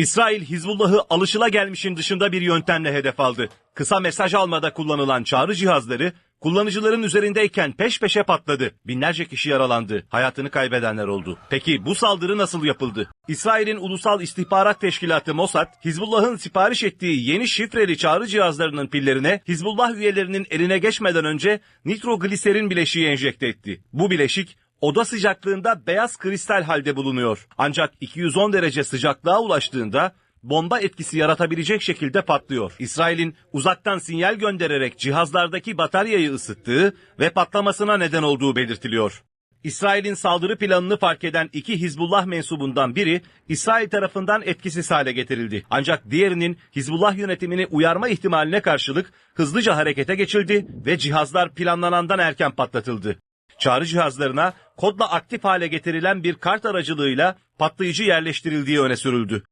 İsrail Hizbullah'ı alışılagelmişin dışında bir yöntemle hedef aldı. Kısa mesaj almada kullanılan çağrı cihazları kullanıcıların üzerindeyken peş peşe patladı. Binlerce kişi yaralandı. Hayatını kaybedenler oldu. Peki bu saldırı nasıl yapıldı? İsrail'in Ulusal İstihbarat Teşkilatı Mossad, Hizbullah'ın sipariş ettiği yeni şifreli çağrı cihazlarının pillerine Hizbullah üyelerinin eline geçmeden önce nitrogliserin bileşiği enjekte etti. Bu bileşik oda sıcaklığında beyaz kristal halde bulunuyor. Ancak 210 derece sıcaklığa ulaştığında bomba etkisi yaratabilecek şekilde patlıyor. İsrail'in uzaktan sinyal göndererek cihazlardaki bataryayı ısıttığı ve patlamasına neden olduğu belirtiliyor. İsrail'in saldırı planını fark eden iki Hizbullah mensubundan biri İsrail tarafından etkisiz hale getirildi. Ancak diğerinin Hizbullah yönetimini uyarma ihtimaline karşılık hızlıca harekete geçildi ve cihazlar planlanandan erken patlatıldı. Çağrı cihazlarına kodla aktif hale getirilen bir kart aracılığıyla patlayıcı yerleştirildiği öne sürüldü.